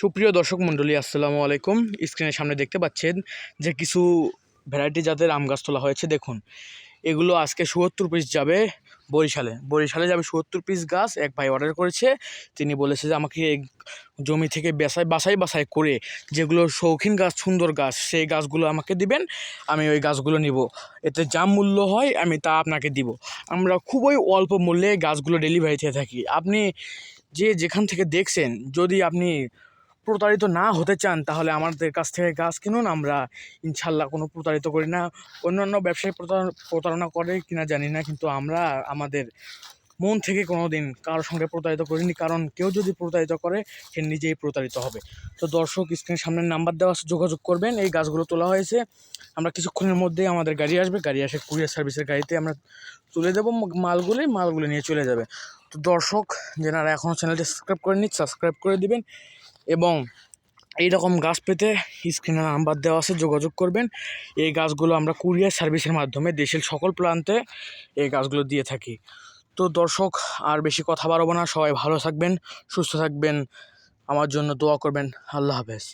সুপ্রিয় দর্শক মণ্ডলী, আসসালামু আলাইকুম। স্ক্রিনের সামনে দেখতে পাচ্ছেন যে কিছু ভ্যারাইটি জাতের আম গাছ তোলা হয়েছে। দেখুন, এগুলো আজকে সুহত্তর পিস যাবে বরিশালে। বরিশালে যাবে সুহত্তর পিস গাছ এক ভাই অর্ডার করেছে, তিনি বলেছে যে আমাকে জমি থেকে বেসাই, বাসাই বাসাই করে যেগুলো শৌখিন গাছ, সুন্দর গাছ, সেই গাছগুলো আমাকে দিবেন, আমি ওই গাছগুলো নিব। এতে যা মূল্য হয়, আমি তা আপনাকে দিব। আমরা খুবই অল্প মূল্যে গাছগুলো ডেলিভারি দিয়ে থাকি। আপনি যে যেখান থেকে দেখছেন, যদি আপনি প্রতারিত না হতে চান, তাহলে আমাদের কাছ থেকে গাছ কিনুন। আমরা ইনশাল্লাহ কোনো প্রতারিত করি না। অন্যান্য ব্যবসায়ী প্রতারণা করে কিনা জানি না, কিন্তু আমরা আমাদের মন থেকে কোনো দিন কারোর সঙ্গে প্রতারিত করিনি, কারণ কেউ যদি প্রতারিত করে, সে নিজেই প্রতারিত হবে। তো দর্শক স্ক্রিনের সামনে নাম্বার দেওয়া যোগাযোগ করবেন। এই গাছগুলো তোলা হয়েছে। আমরা কিছুক্ষণের মধ্যেই আমাদের গাড়ি আসবে। গাড়ি আসে কুরিয়ার সার্ভিসের গাড়িতে আমরা তুলে দেবো মালগুলি। মালগুলি নিয়ে চলে যাবে। তো দর্শক যেনারা এখনও চ্যানেলটি সাবস্ক্রাইব করেনি সাবস্ক্রাইব করে দিবেন। এবং এই রকম গাছ পেতে স্ক্রিনে নাম্বার দেওয়া আছে, যোগাযোগ করবেন। এই গাছগুলো আমরা কুরিয়ার সার্ভিসের মাধ্যমে দেশের সকল প্রান্তে এই গাছগুলো দিয়ে থাকি। তো দর্শক, আর বেশি কথা বাড়াবো না। সবাই ভালো থাকবেন, সুস্থ থাকবেন। আমার জন্য দোয়া করবেন। আল্লাহ হাফেজ।